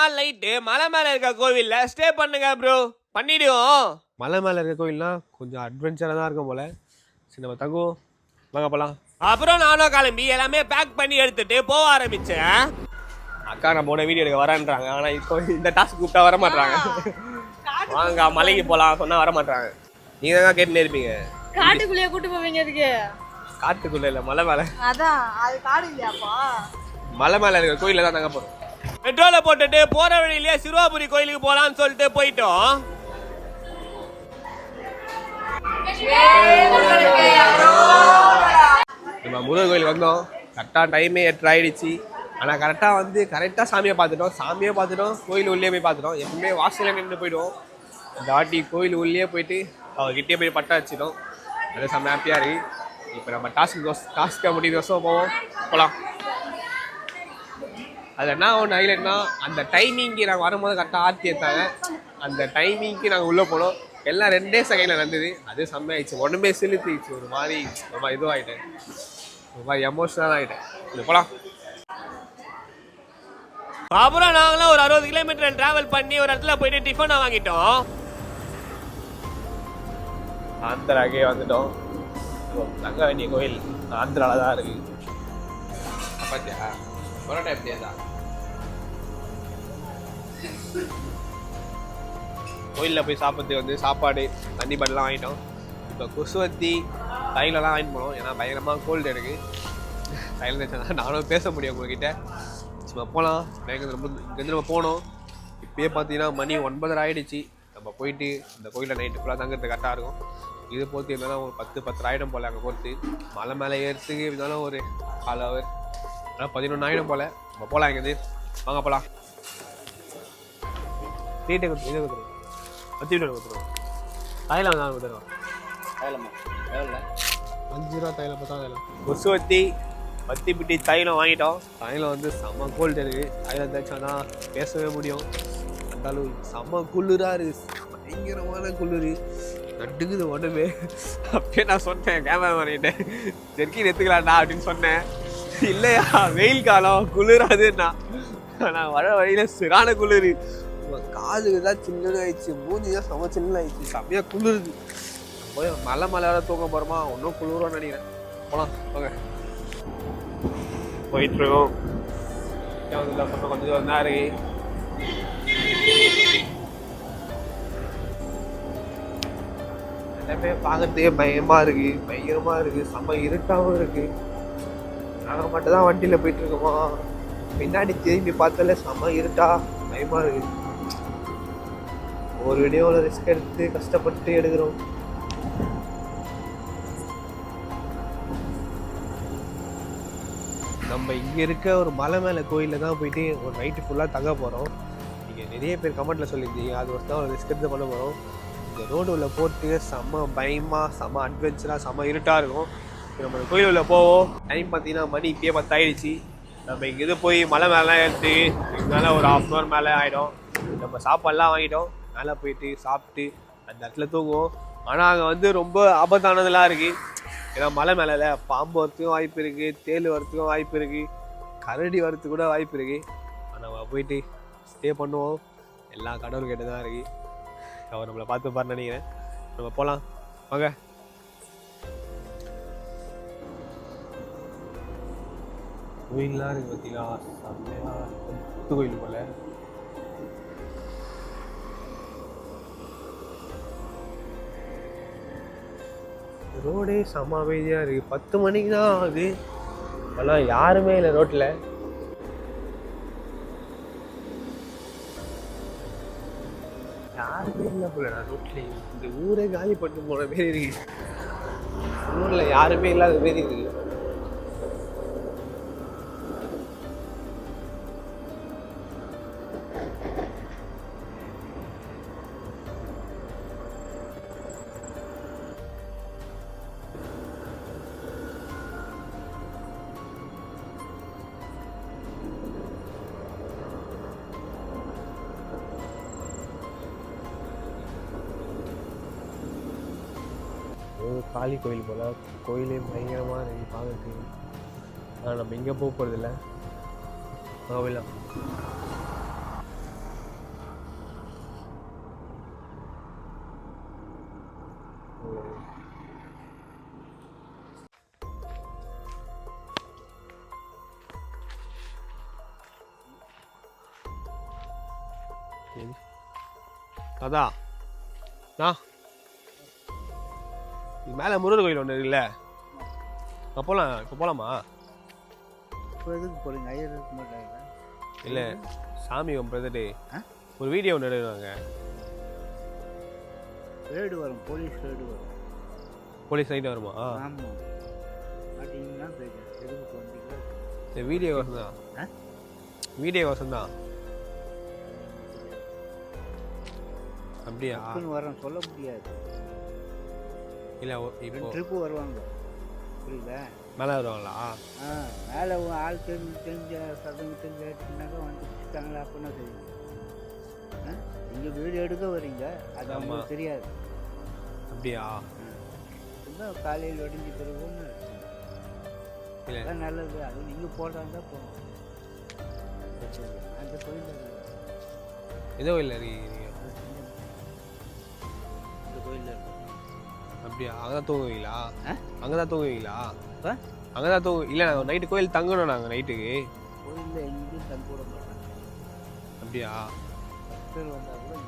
நாள் நைட்டு மலை மேல இருக்க கோவில்ல ஸ்டே பண்ணுங்க ப்ரோ பண்ணிடுவோம். மலை மேலே இருக்க கோயில்னா கொஞ்சம் அட்வென்ச்சராக தான் இருக்கும் போல. சரி நம்ம தங்குவோம் வாங்க போகலாம் அப்புறம் நானும் கிளம்பி எல்லாமே பேக் பண்ணி எடுத்துட்டு போக ஆரம்பிச்சேன். அக்கா நம்ம உன வீடியோ எடுக்க வரேன்றாங்க. ஆனா இப்போ இந்த டாஸ்க் கூப்பிட்டா வர மாட்டாங்க வாங்க மலைக்கு போலாம் சொன்னா வர மாட்டாங்க நீங்க தான் கேட்டுனே இருப்பீங்க. காட்டுக்குள்ளேயே கூட்டு போவீங்க அதுக்கு காட்டுக்குள்ள இல்ல மலை மேல. அதான் அது காடு இல்லையாப்பா? மலை மேல இருக்க கோயில தான் தங்க போறோம். பெட்ரோலை போட்டுட்டு போற வழியிலேயே சிறுவாபுரி கோயிலுக்கு போலாம்னு சொல்லிட்டு போயிட்டோம். நம்ம முருகன் கோயில் வந்தோம். கரெக்டாக டைமே எட்டு ஆயிடுச்சு. ஆனால் கரெக்டாக வந்து கரெக்டாக சாமியை பார்த்துட்டோம். சாமியை பார்த்துட்டோம். கோயில் உள்ளே போய் பார்த்துட்டோம். எப்பவுமே வாசலில் நின்று போயிடுவோம். இந்த வாட்டி கோயில் உள்ளே போயிட்டு அவர்கிட்டே போய் பட்டா வச்சிட்டோம். அது செம்ம ஹாப்பியாக இருக்குது இப்போ நம்ம டாஸ்க் தோஸ் டாஸ்க்காக முடிவு தோசை போவோம். போகலாம் அதில் என்ன ஒன்று ஹைலைட்னா அந்த டைமிங்க்கு நாங்கள் வரும்போது கரெக்டாக ஆர்த்தி எடுத்தாங்க அந்த டைமிங்க்கு நாங்கள் உள்ளே போனோம். எல்லாம் ரெண்டே செகண்டில் நடந்தது. அது செம்மையாயிடுச்சு. உடம்பே செலுத்திடுச்சு. ஒரு மாதிரி ஒரு மாதிரி இதுவாகிட்டேன் ஒரு மாதிரி எமோஷனல் ஆகிட்டேன் இது போகலாம் அப்புறம் நாங்களும் ஒரு அறுபது கிலோமீட்டர் டிராவல் பண்ணி ஒரு இடத்துல போயிட்டு டிஃபனை வாங்கிட்டோம். ஆந்திராக்கே வந்துட்டோம். தங்க வேண்டிய கோயில் ஆந்திரால தான் இருக்கு. பார்த்தியா பரோட்டா எப்படியா தான் கோயிலில் போய் சாப்பிட்றதுக்கு வந்து சாப்பாடு தண்ணி பாட்டிலாம் வாங்கிட்டோம். இப்போ குசுவத்தி தைலம்லாம் வாங்கிட்டு போனோம். ஏன்னா பயங்கரமாக கோல்டு இருக்குது தைலம் தேய்ச்சா நானும் பேச முடியும் உங்ககிட்ட. சும்மா போகலாம் பயங்கர ரொம்ப இங்கேருந்து நம்ம போனோம். இப்போயே பார்த்தீங்கன்னா மணி ஒன்பதரை ஆகிடுச்சு நம்ம போயிட்டு இந்த கோயிலில் நைட்டு ஃபுல்லாக தங்குறது கரெக்டாக இருக்கும். இது பொறுத்து இருந்தாலும் ஒரு பத்து பத்து ஆயிடம் போல் அங்கே பொறுத்து மலை மேலே ஏறத்துக்கு இருந்தாலும் ஒரு கால் ஹவர் ஆனால் பதினொன்று ஆயிடம் போல். நம்ம போகலாம் இங்கேருந்து வாங்க போகலாம் சீட்டை கொடுத்து இதை கொடுத்துருவோம் பத்து வீடு கொடுத்துருவோம் தைலம் தான் கொடுத்துருவோம் அஞ்சு ரூபா தைலம் பத்தா தைலம். கொசுவத்தி பத்தி பிட்டி தைலம் வாங்கிட்டோம். தைலம் வந்து செம்ம கோல்டு இருக்கு. தைலம் தேய்ச்சோன்னா பேசவே முடியும். அளவு செம்ம குளிராக இருக்கு. பயங்கரமான குளிர். நட்டுக்குது உடம்பு. அப்பயே நான் சொன்னேன் கேமரா ஜெர்கின் எடுத்துக்கலாம்டா அப்படின்னு சொன்னேன். இல்லையா வெயில் காலம் குளிராதுன்னா. நான் வர வழியில சிறான குளிர். காலுக்கு தான் சின்னது ஆயிடுச்சு மூஞ்சி தான் செம சின்ன ஆயிடுச்சு செம்மையாக குளிருது. போய் மலை மலையால தூங்க போகிறோமா ஒன்றும் குளிரும் நினைக்கிறேன். போலாம் போங்க போயிட்டுருக்கோம். கொஞ்சம் தூரம் தான் இருக்கு. எல்லாமே பார்க்கறதுக்கே பயமா இருக்கு பயங்கரமா இருக்கு செம்ம இருட்டாவும் இருக்கு. நாங்கள் மட்டும் தான் வண்டியில் போயிட்டு இருக்கோமா பின்னாடி திரும்பி பார்த்தாலே செம்ம இருட்டா பயமா இருக்கு. ஒரு வீடியோவில் ரிஸ்க் எடுத்து கஷ்டப்பட்டு எடுக்கிறோம். நம்ம இங்கே இருக்க ஒரு மலை மேலே கோயிலில் தான் போயிட்டு ஒரு நைட்டு ஃபுல்லாக தங்க போகிறோம் நீங்கள் நிறைய பேர் கமெண்ட்டில் சொல்லியிருந்தீங்க அது ஒரு தான் ஒரு ரிஸ்க் எடுத்து பண்ண போகிறோம் இந்த ரோடு உள்ள போட்டு செம்ம பயமாக செம்ம அட்வென்ச்சராக செம்ம இருட்டாக இருக்கும். நம்ம கோயில் உள்ள போவோம். டைம் பார்த்தீங்கன்னா மணி இப்பயே பத்தாயிடுச்சு நம்ம இங்கேருந்து போய் மலை மேலாம் ஏற்றி மேலே ஒரு ஹாஃப் அன் ஹவர் மேலே ஆகிடும் நம்ம சாப்பாடெலாம் வாங்கிட்டோம். மேலே போயிட்டு சாப்பிட்டு அந்த இடத்துல தூங்குவோம். ஆனால் அங்கே வந்து ரொம்ப ஆபத்தானதெல்லாம் இருக்குது ஏன்னா மலை மேலே பாம்பு வரத்துக்கும் வாய்ப்பு இருக்குது தேள் வரத்துக்கும் வாய்ப்பு இருக்குது கரடி வரத்துக்கு கூட வாய்ப்பு இருக்குது ஆனால் நம்ம போயிட்டு ஸ்டே பண்ணுவோம். எல்லாம் கடவுள் கிட்ட தான் இருக்குது அவர் நம்மளை பார்த்து பாரு நினைக்கிறேன். நம்ம போகலாம் வாங்க. கோயில்லாம் இருக்கு பார்த்தீங்களா செம்மையா கோயில் போல. ரோடே செம அமைதியாக இருக்குது பத்து மணிக்கு தான் ஆகுது. ஆனால் யாருமே இல்லை ரோட்டில் யாருமே இல்லை போல நான் ரோட்ல இந்த ஊரே காலி பண்ணிட்டு போன மாரி இருக்கு. ஊரில் யாருமே இல்லாத மாரி இருக்குது காளி கோயில் போல் கோயிலே பயங்கரமாக இருக்குது பார்க்குறதுக்கு ஆனால் நம்ம இங்கே போக போகிறதில்ல கோவிலாம் தாதா நான் இது மேலே முருகர் கோயில் ஒன்று இருக்குல்ல? இப்போ போகலாம் இப்போ போகலாமா இப்போ எதுக்கு போகிறீங்க ஐயர் இருக்க மாட்டாங்க இல்லை சாமி கும்பிட்றதுட்டு? ஒரு வீடியோ ஒன்று எடுக்கிறாங்க ரேடு வரும் போலீஸ் ரேடு வரும். போலீஸ் நைட்டு வருமா? ஆமாம் மாட்டீங்கன்னா எதுக்கு இந்த வீடியோ கோசம் ஆ? தான் வீடியோ கோசம் தான் அப்படியா வரோம் சொல்ல முடியாது. இல்லை இப்போ ட்ரிப்பு வருவாங்க. புரியுதா? மேலே வருவாங்களா ஆ மேலே ஆள் தெரிஞ்சு தெரிஞ்ச சதம் தெரிஞ்சு கேட்டுனாக்கா வந்து பிடிச்சிட்டாங்களா அப்படின்னா தெரியும். நீங்கள் வீடு எடுக்க வரீங்க அது. அவங்களுக்கு தெரியாது. அப்படியா? சும்மா காலையில் வெடிஞ்சு பிறகுன்னு இல்லை. நல்லது அது நீங்கள் போடுறாங்க போகும் அந்த கோயில் ஏதோ இல்லை அப்படியா? அங்கே தான் தூங்குவீங்களா? ஆ? அங்கே தான் தூங்குவீங்களா? அங்கே தான் தூங்கு இல்லை நாங்கள் நைட்டு கோயில் தங்கணும் நாங்கள் நைட்டுக்கு கோயிலில் எங்கேயும் தங்க விட மாட்டாங்க. அப்படியா? பக்தர் வந்தால் கூட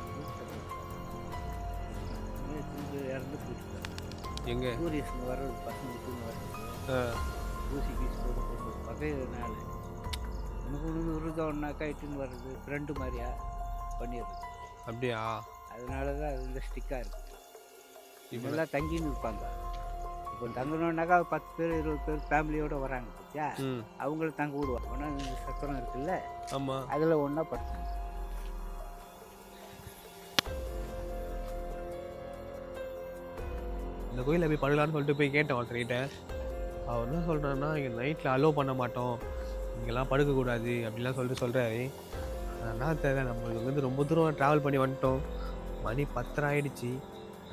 இறந்து போயிட்டு எங்கே? டூரிஸ்ட் வர்றது பசங்க தூங்க ஆ. ஊசி கீசி போட்டு போட்டு பகைய நாள். உனக்கு உனக்கு விருதம்னாக்கா இட்டுன்னு வர்றது ஃப்ரெண்டு மாதிரியா பண்ணிடுறது. அப்படியா? அதனால தான் அது இந்த ஸ்டிக்காக இருக்குது இதெல்லாம் தங்கின்னு இருப்பாங்க. இப்போ தங்கணுன்னாக்கா பத்து பேர் இருபது பேர் ஃபேமிலியோட வராங்க பார்த்தியா ம். அவங்கள தங்க விடுவாங்க. ஒன்றா சத்திரம் இருக்குல்ல? ஆமாம் அதில் ஒன்றா படுத்து இந்த கோயிலில் போய் படுக்கலான்னு சொல்லிட்டு போய் கேட்டேன் ஒருத்தர்கிட்ட அவர் என்ன சொல்கிறாருன்னா இங்கே நைட்டில் அலோவ் பண்ண மாட்டோம். இங்கெல்லாம் படுக்கக்கூடாது அப்படிலாம் சொல்லிட்டு சொல்கிறாரு என்ன தெரியல நம்மளுக்கு வந்து ரொம்ப தூரம் ட்ராவல் பண்ணி வந்துட்டோம். மணி பத்தரை ஆயிடுச்சு.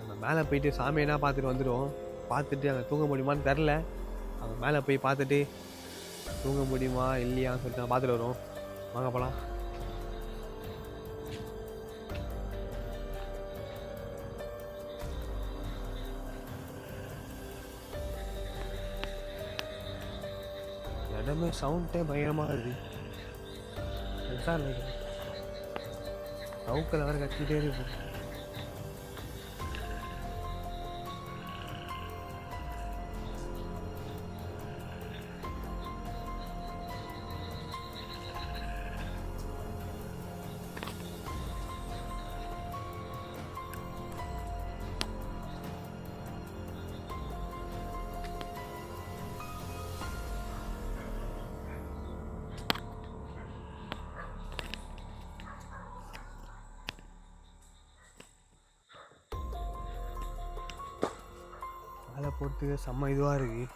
நம்ம மேலே போயிட்டு சாமியனா பார்த்துட்டு வந்துடுவோம்? பார்த்துட்டு அங்கே தூங்க முடியுமான்னு தெரில. அங்கே மேலே போய் பார்த்துட்டு தூங்க முடியுமா இல்லையான்னு சொல்லிட்டு நான் பார்த்துட்டு வருவோம். வாங்க போகலாம் இடமே சவுண்டே பயங்கரமாக இருக்குது சார் சவுக்கில் வேறு கட்டிகிட்டே இருக்கு. அதை பொறுத்து செம்ம இதுவாக இருக்குது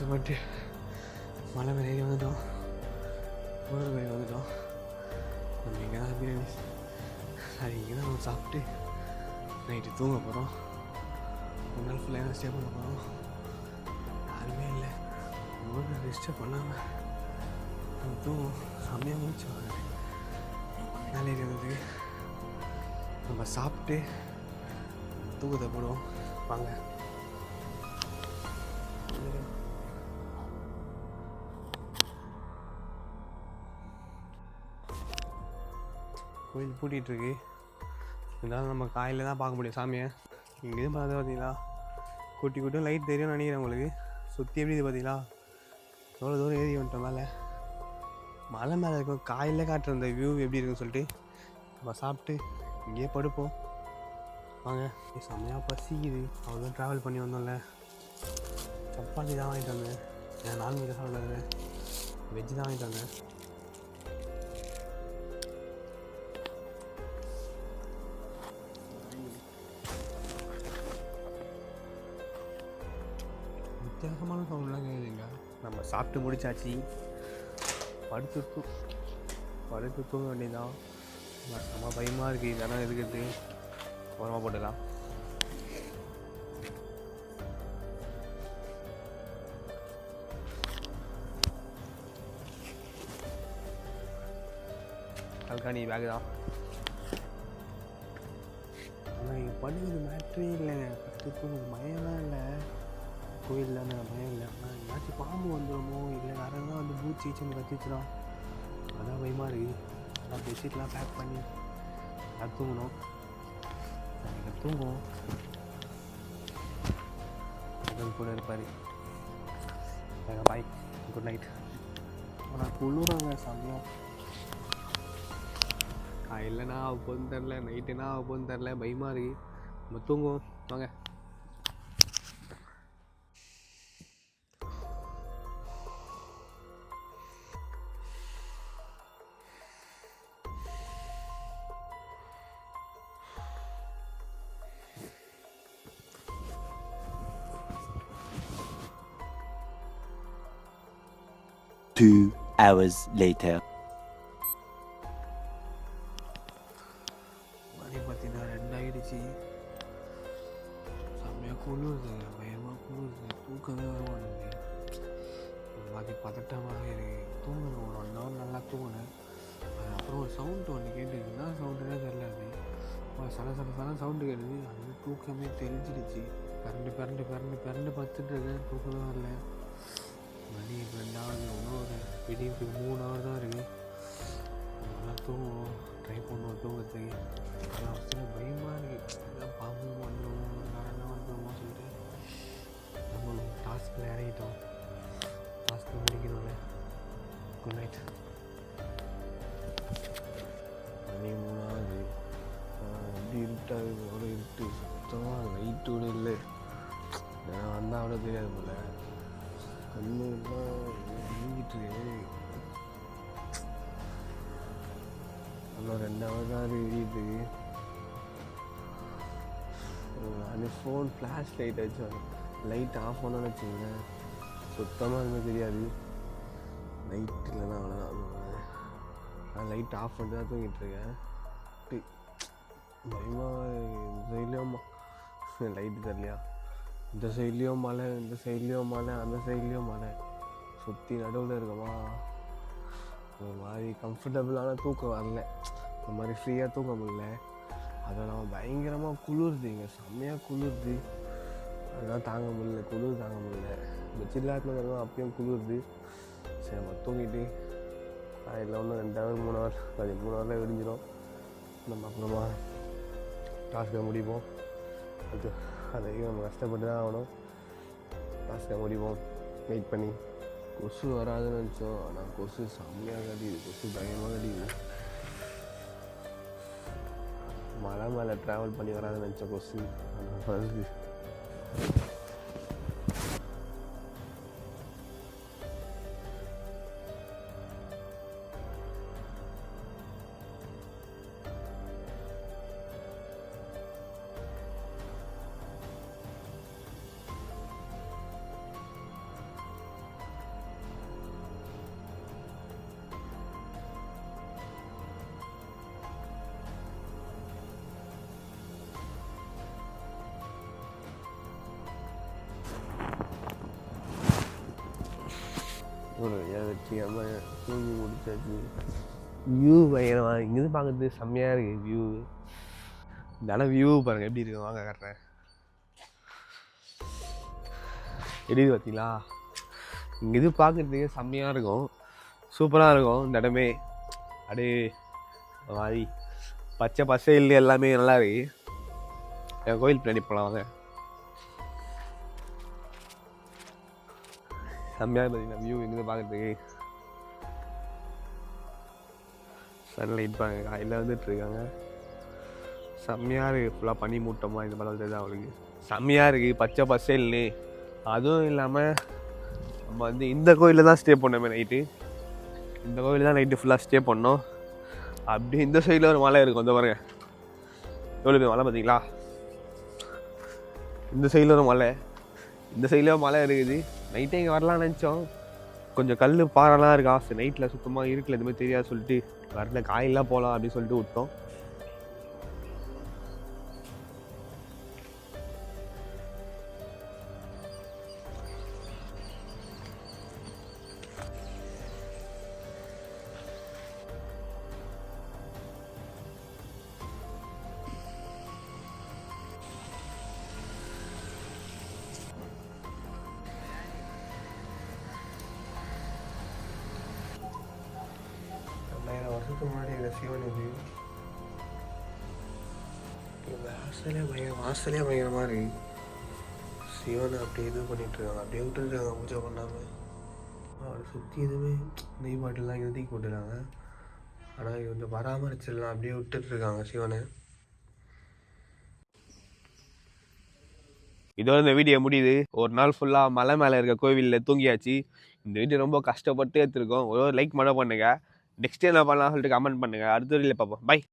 கஷ்டப்பட்டு மலை மேலே ஏறி வந்துட்டோம் முருகர் கோயில் வந்துட்டோம் நம்ம இங்கே தான் பிரியாணி அது இங்கே தான் நம்ம சாப்பிட்டு நைட்டு தூங்க போகிறோம் ஒரு நாள் ஃபுல்லாக ஸ்டே பண்ண போகிறோம் யாருமே இல்லை முருகர் டிஸ்டர்ப் பண்ணாமல் நம்ம தூங்கும் செம்மையாக முடிச்சு வாங்க மேலே ஏறி வந்ததுக்கு நம்ம சாப்பிட்டு தூக்கத்தை போடுவோம் வாங்க கோயில் பூட்டிகிட்ருக்கு இருந்தாலும் நம்ம காலையில் தான் பார்க்க முடியும் சாமியை. இங்கேயும் பார்த்து பார்த்தீங்களா? குட்டி குட்டியும் லைட் தெரியும் நினைக்கிறேன் உங்களுக்கு. சுற்றி எப்படி இது பார்த்தீங்களா? எவ்வளோ தூரம் ஏறி வந்துட்டோம் மேலே. மலை மேலே இருக்கும் காலையில் காட்டுற அந்த வியூ எப்படி இருக்குன்னு சொல்லிட்டு நம்ம சாப்பிட்டு இங்கேயே படுப்போம். வாங்க. செம்மையாக பசிக்குது. அவ்வளோ ட்ராவல் பண்ணி வந்தோம்ல. சப்பாத்தி தான் வாங்கிட்டு வந்தேன். நான் நான்வெஜ் சாப்பிடாது வெஜ் தான் வாங்கிட்டு வந்தேன். வித்தியாசமான சவுண்ட்லாம் கேட்குதுங்க நம்ம சாப்பிட்டு முடிச்சாச்சு. படுத்து தூ படுத்து தூங்க வேண்டியதான் நம்ம பயமாக இருக்குது இதெல்லாம் இருக்கிறது ஓரமாக போட்டுக்கலாம். கல்காணி பேக் தான். ஆனால் இங்கே பண்ணுறது மேட்ரே இல்லைங்க ஃபஸ்ட்டு தூங்குது இல்லை. கோயில் தானே பயம் இல்லை. ஆனால் எங்கேயாச்சும் பாம்பு வந்துடுமோ இல்லை வேறு எதுனா வந்து பூச்சி கீச்சின்னு கத்திச்சிடும் அதான் பயமாக இருக்குது நான் பெட்ஷீட்லாம் பேக் பண்ணி நான் தூங்கணும். எனக்கு தூங்குவோம். அது கூட இருப்பார். பாய் குட் நைட் ஆனால் குளிராங்க சமயம் காலையிலனா அவள் போதும் தெரில. நைட்டுனா அவள் போதும் தெரில. பயமாக இருக்குது நம்ம தூங்குவோம். வாங்க. Two hours later. மணி பார்த்தீங்கன்னா ரெண்டாயிடுச்சு செம்மையாக குளிருது பயமாக குளிருது தூக்கமே வர மாட்டேங்குது ஒரு பதட்டமாக இருக்குது தூங்கணும் ஒரு ஒன் ஹவர் நல்லா தூங்கினேன் அப்புறம் ஒரு சவுண்டு ஒன்று கேட்டுது என்ன சவுண்டுனே தெரில அது அப்ப சல சல சல சவுண்டு கேட்டுது அது தூக்கமே தெரிஞ்சிடுச்சு பிறண்டு பிறண்டு பிறண்டு பிறண்டு பத்துட்டு இருக்கேன் தூக்கமே வரல மணி ரெண்டாவது இன்னும் ஒரு விடிய மூணு ஹவர் தான் இருக்குது நல்லா தூங்குவோம். ட்ரை பண்ணுவோம் தூங்கத்துக்கு ஆனால் சில பயமாக இருக்குது எல்லாம் பாம்பு வந்துடுமோ ஃபோன் ஃப்ளாஷ் லைட் வச்சு லைட் ஆஃப் பண்ணோன்னு வச்சுக்கோங்களேன். சுத்தமாக எதுவுமே தெரியாது. லைட் இல்லைன்னா அவ்வளோதான் நான் லைட் ஆஃப் பண்ணிட்டு தான் தூங்கிட்டு இருக்கேன். டி- இந்த சைட்லேயும் லைட்டு தரலையா இந்த சைட்லேயும் மலை இந்த சைட்லேயும் மலை அந்த சைட்லேயும் மலை சுற்றி நடுவில் இருக்கமா ஒரு மாதிரி கம்ஃபர்டபுளான தூக்கம் வரல. ஒரு மாதிரி ஃப்ரீயாக தூங்க முடியல. அதெல்லாம் பயங்கரமாக குளிருது இங்கே செம்மையாக குளிருது. அதெல்லாம் தாங்க முடியல. குளிர் தாங்க முடியல. பெட்ஷீட்லாம் இருக்கும் அப்பயும் குளிருது. சரி நம்ம தூங்கிட்டு காலையில் ஒன்று ரெண்டு ஹவர் மூணு ஹவர் அது மூணு ஹவரில் விடிஞ்சிடும் நம்ம அப்புறமா டாஸ்க்கை முடிப்போம். அது அதையும் நம்ம கஷ்டப்பட்டு தான் ஆகணும். டாஸ்க்கை முடிப்போம். வெயிட் பண்ணி. கொசு வராதுன்னு நினச்சோம். ஆனால் கொசு செம்மையாக கடிக்குது. கொசு பயமாக கடிக்குது. மலை மேலே ட்ராவல் பண்ணி வராதுன்னு நினச்ச கொஸ்டின் ஆனால் ஒரு தூங்கி முடிச்சாச்சு. வியூ பயங்கரமாக இங்கேருந்து பார்க்குறது செம்மையாக இருக்குது வியூ இந்த வியூ பாருங்கள் எப்படி இருக்கு? வாங்க காட்டுறேன். எப்படி பார்த்தீங்களா இங்கேருந்து பார்க்குறதுக்கே செம்மையாக இருக்கும். சூப்பராக இருக்கும் இந்த இடமே. அப்படியே மாதிரி பச்சை பசையில் எல்லாமே நல்லா இருக்கு. என் கோயில் பின்னாடி போகலாம் வாங்க. செம்மையாக பார்த்தீங்கன்னா வியூ எங்கே பார்க்குறதுக்கு சன்லைட் பாருங்க காலையில் வந்துட்டு இருக்காங்க. செம்மையாக இருக்குது ஃபுல்லாக பனி மூட்டமாக இந்த மாதிரி தெரியுது அவளுக்கு. செம்மையாக இருக்குது பச்சை பசேல்னு. அதுவும் இல்லாமல் நம்ம வந்து இந்த கோயிலில் தான் ஸ்டே பண்ணோமே நைட்டு இந்த கோயிலில் தான் நைட்டு ஃபுல்லாக ஸ்டே பண்ணோம். அப்படியே இந்த சைடில் ஒரு மலை இருக்கும் அந்த பாருங்க. எவ்வளோ பேர் மலை பார்த்தீங்களா இந்த சைடில் ஒரு மலை. இந்த சைடில் மலை இருக்குது. நைட்டே இங்கே வரலாம்னு நினச்சோம். கொஞ்சம் கல் பாறைலாம் இருக்கா. சரி நைட்டில் சுத்தமாக இருக்குல்ல எதுவுமே தெரியாது சொல்லிட்டு வரல காயெல்லாம் போகலாம் அப்படின்னு சொல்லிட்டு விட்டோம். முன்னாடி வாசலே பயங்கர வாசலே பயங்கரமாக இருக்கு சிவனை அப்படியே இது பண்ணிட்டு இருக்காங்க. அப்படியே விட்டுருக்காங்க பூஜை பண்ணாமல் அவரை சுற்றி எதுவுமே நெய் பாட்டிலாம் எழுதி போட்டுருக்காங்க. ஆனால் கொஞ்சம் பராமரிச்சிடலாம் அப்படியே விட்டுட்டு இருக்காங்க சிவனை. இதோட இந்த வீடியோ முடியுது. ஒரு நாள் ஃபுல்லாக மலை மேலே இருக்க கோவிலில் தூங்கியாச்சு. இந்த வீடியோ ரொம்ப கஷ்டப்பட்டு எடுத்துருக்கோம். ஒரு லைக் மட்டும் பண்ணுங்க. நெக்ஸ்ட் என்ன பண்ணலாம் சொல்லிட்டு கமெண்ட் பண்ணுங்க. அடுத்த வீடியோவில் பார்ப்போம். பை